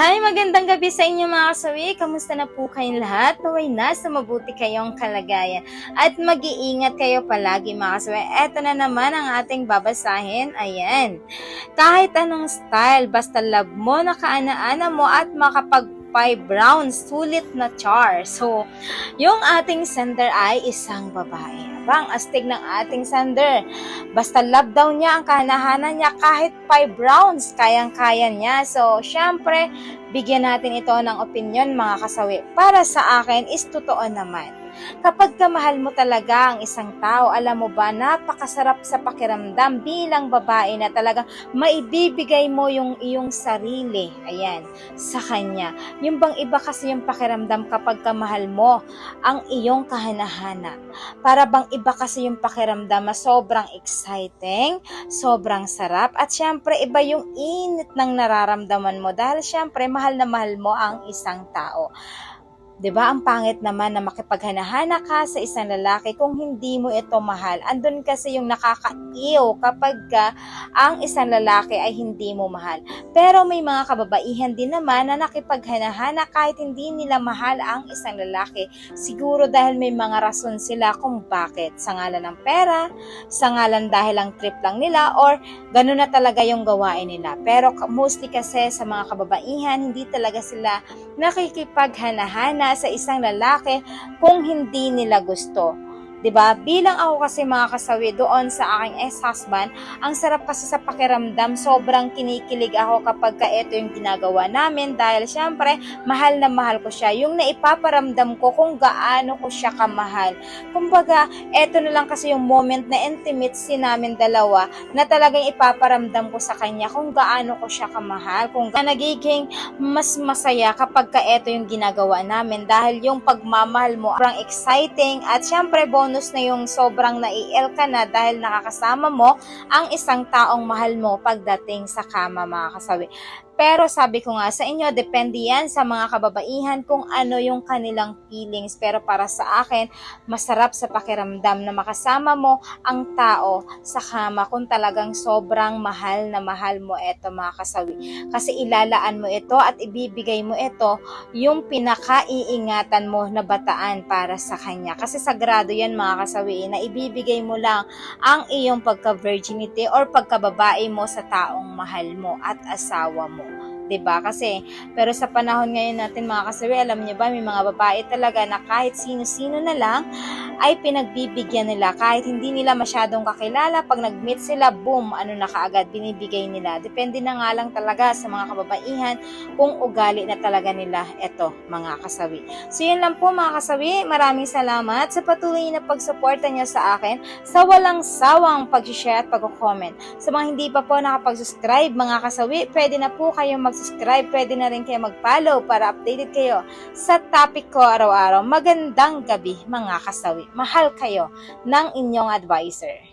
Hi, magandang gabi sa inyo mga kasawi. Kamusta na po kayong lahat? Naway nasa mabuti kayong kalagayan. At mag-iingat kayo palagi mga kasawi. Eto na naman ang ating babasahin. Ayan. Kahit anong style, basta love mo, nakaana-ana mo at makapag five rounds, sulit na char. So, yung ating sender ay isang babae. Abang, astig ng ating sender. Basta love daw niya ang kanahanan niya kahit 5 rounds, kayang-kaya niya. So, syempre, bigyan natin ito ng opinion mga kasawi. Para sa akin is totoo naman. Kapag kamahal mo talaga ang isang tao, alam mo ba, napakasarap sa pakiramdam bilang babae na talagang maibibigay mo yung iyong sarili, ayan, sa kanya. Yung bang iba kasi yung pakiramdam kapag kamahal mo ang iyong kahanahana. Para bang iba kasi yung pakiramdam na sobrang exciting, sobrang sarap, at syempre iba yung init ng nararamdaman mo dahil syempre mahal na mahal mo ang isang tao. 'Di ba ang pangit naman na makipaghanahana ka sa isang lalaki kung hindi mo ito mahal. Andun kasi yung nakakaiw kapag ka ang isang lalaki ay hindi mo mahal. Pero may mga kababaihan din naman na nakipaghanahana kahit hindi nila mahal ang isang lalaki. Siguro dahil may mga rason sila kung bakit. Sa ngalan ng pera, sa ngalan dahil ang trip lang nila, or ganun na talaga yung gawain nila. Pero mostly kasi sa mga kababaihan, hindi talaga sila nakikipaghanahana sa isang lalaki kung hindi nila gusto. 'Di ba? Bilang ako kasi mga kasawi doon sa aking ex-husband, ang sarap kasi sa pakiramdam, sobrang kinikilig ako kapag ka ito yung ginagawa namin dahil syempre, mahal na mahal ko siya. Yung naipaparamdam ko kung gaano ko siya kamahal. Kumbaga, eto na lang kasi yung moment na intimacy namin dalawa na talagang ipaparamdam ko sa kanya kung gaano ko siya kamahal, kung ga- nagiging mas masaya kapag ka ito yung ginagawa namin dahil yung pagmamahal mo sobrang exciting at syempre bonus na yung sobrang naiel ka na dahil nakakasama mo ang isang taong mahal mo pagdating sa kama mga kasawi. Pero sabi ko nga sa inyo, depende yan sa mga kababaihan kung ano yung kanilang feelings. Pero para sa akin, masarap sa pakiramdam na makasama mo ang tao sa kama kung talagang sobrang mahal na mahal mo ito mga kasawi. Kasi ilalaan mo ito at ibibigay mo ito yung pinakaiingatan mo na bataan para sa kanya. Kasi sagrado yan mga kasawi na ibibigay mo lang ang iyong pagka-virginity or pagkababae mo sa taong mahal mo at asawa mo. 'Di ba? Kasi pero sa panahon ngayon natin mga kasawi, alam niyo ba, may mga babae talaga na kahit sino-sino na lang ay pinagbibigyan nila kahit hindi nila masyadong kakilala pag nag-meet sila, boom, ano na kaagad binibigay nila. Depende na nga lang talaga sa mga kababaihan kung ugali na talaga nila eto mga kasawi. So yun lang po mga kasawi, maraming salamat sa patuloy na pagsuporta niyo sa akin sa walang sawang pag-share at pag-comment. Sa mga hindi pa po nakapag-subscribe mga kasawi, pwede na po kayong mag-subscribe, pwede na rin kayo mag-follow para updated kayo sa topic ko araw-araw. Magandang gabi mga kasawi. Mahal kayo ng inyong advisor.